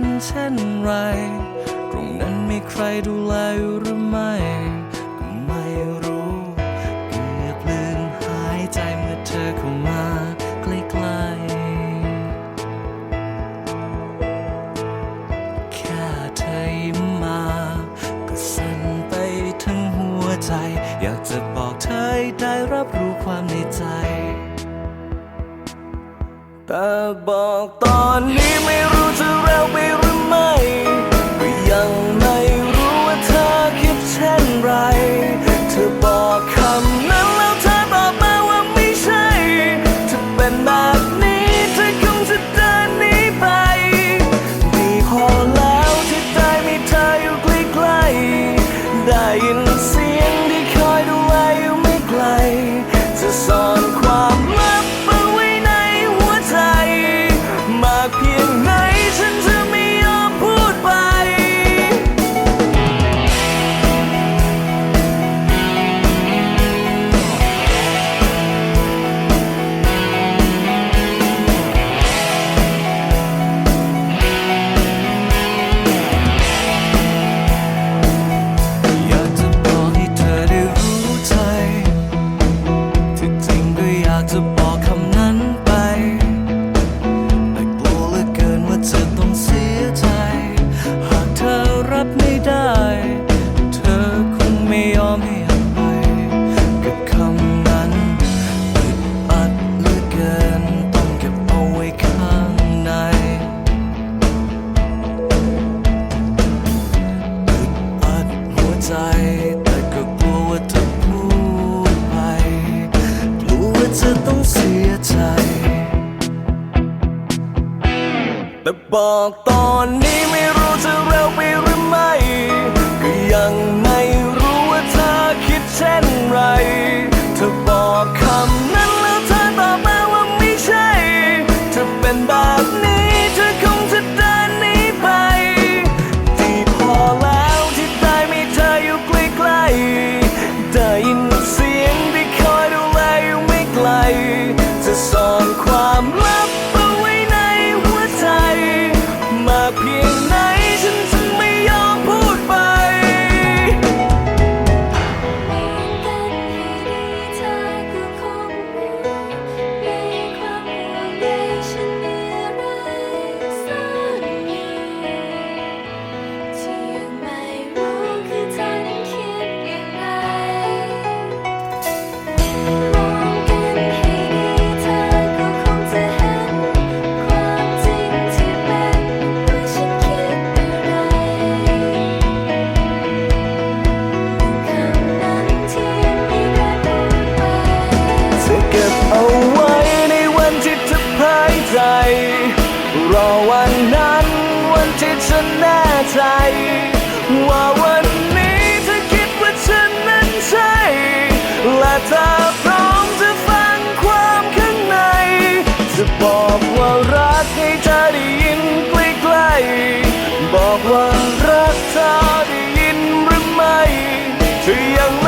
เนเช่นไร ตรงนั้นมีใครดูแลหรือไม่ก็ไม่รู้ เกือบลืมหายใจเมื่อเธอเข้ามา บอกตอนนี้ไม่รู้จะเร็วไปร แต่บอกตอนนี้ไม่รู้จะเร็วไป ว่าวันนี้เธอคิดว่าฉันนั้นใช่ และถ้าพร้อมจะฟังความข้างใน จะบอกว่ารักให้เธอได้ยินใกล้ๆบอกว่ารักเธอได้ยินหรือไม่ถ้ายัง